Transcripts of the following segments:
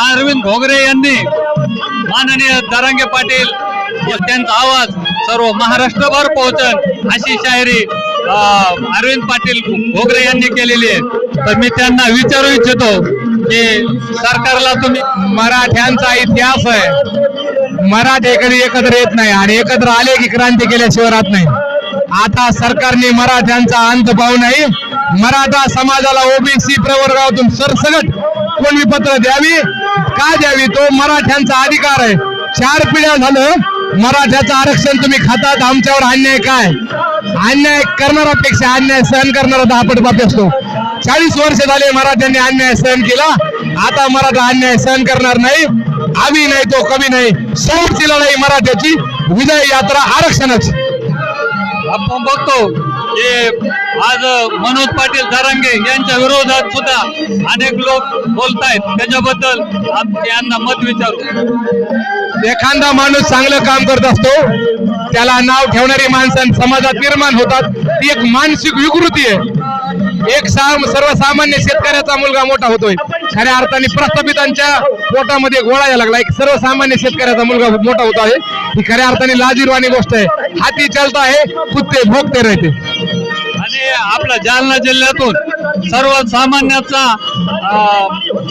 अरविंद घोगरे यांनी माननीय दरांगे पाटील व त्यांचा आवाज सर्व महाराष्ट्रभर पोहोचन अशी शायरी अरविंद पाटील घोगरे यांनी केलेली आहे. तर मी त्यांना विचारू इच्छितो की सरकारला तुम्ही मराठ्यांचा इतिहास आहे. मराठे कधी एकत्र येत नाही आणि एकत्र आले की क्रांती केल्याशिवाय राहत नाही. आता सरकारने मराठ्यांचा अंत पाहू नाही मराठा समाजाला ओबीसी प्रवर्गातून सरसगट कोणी पत्र द्यावी? का द्यावी? तो मराठ्यांचा अधिकार आहे. चार पिढ्या झालं. मराठ्याचं आरक्षण तुम्ही खातात. आमच्यावर अन्याय काय? अन्याय करणारापेक्षा अन्याय सहन करणारा दहापट बापी असतो. चाळीस वर्ष झाले मराठ्यांनी अन्याय सहन केला. आता मराठा अन्याय सहन करणार नाही. आम्ही नाही तो कमी नाही. शेवटची लढाई मराठ्याची. विजय यात्रा आरक्षणच. आपण बघतो. जे आज मनोज पाटील सारंगे यांच्या विरोधात सुद्धा अनेक लोक बोलतायत. त्याच्याबद्दल यांना मत विचारू. एखादा माणूस चांगलं काम करत असतो त्याला नाव ठेवणारी माणसं समाजात निर्माण होतात. ती एक मानसिक विकृती आहे. एक साम सर्वसामान्य शेतकऱ्याचा मुलगा मोठा होतोय. खऱ्या अर्थाने प्रस्थापितांच्या पोटामध्ये गोळा यायला लागला. एक सर्वसामान्य शेतकऱ्याचा मुलगा मोठा होत आहे. ही खऱ्या अर्थाने लाजीरवाणी गोष्ट आहे. हाती चालता आहे कुत्ते भोगते राहते. आणि आपल्या जालना जिल्ह्यातून सर्वसामान्याचा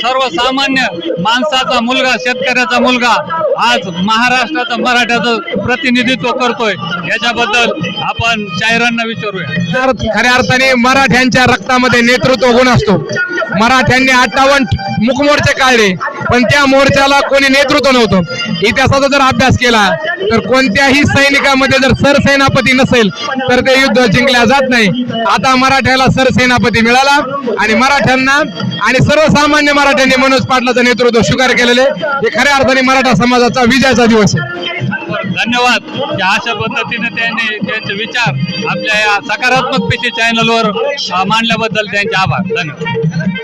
सर्वसामान्य माणसाचा मुलगा शेतकऱ्याचा मुलगा आज महाराष्ट्राचा मराठ्याचं प्रतिनिधित्व करतोय. याच्याबद्दल आपण शाहिरांना विचारूया. खऱ्या अर्थाने मराठ्यांच्या रक्तामध्ये नेतृत्व गुण असतो. मराठ्यांनी अठ्ठावन्न मुखमोर्चे काढले पण त्या मोर्चाला कोणी नेतृत्व नव्हतं. इतिहासाचा जर अभ्यास केला तर कोणत्याही सैनिकामध्ये जर सरसेनापती नसेल तर ते युद्ध जिंकल्या जात नाही. आता मराठ्याला सरसेनापती मिळाला आणि मराठ्यांना आणि सर्वसामान्य मराठ्यांनी मनोज पाटलाचं नेतृत्व स्वीकार केलेले हे खऱ्या अर्थाने मराठा समाजाचा विजयाचा दिवस आहे. धन्यवाद. की अशा पद्धतीने त्यांनी त्यांचे विचार आपल्या या सकारात्मक पेशी चॅनलवर मांडल्याबद्दल त्यांचे आभार. धन्यवाद.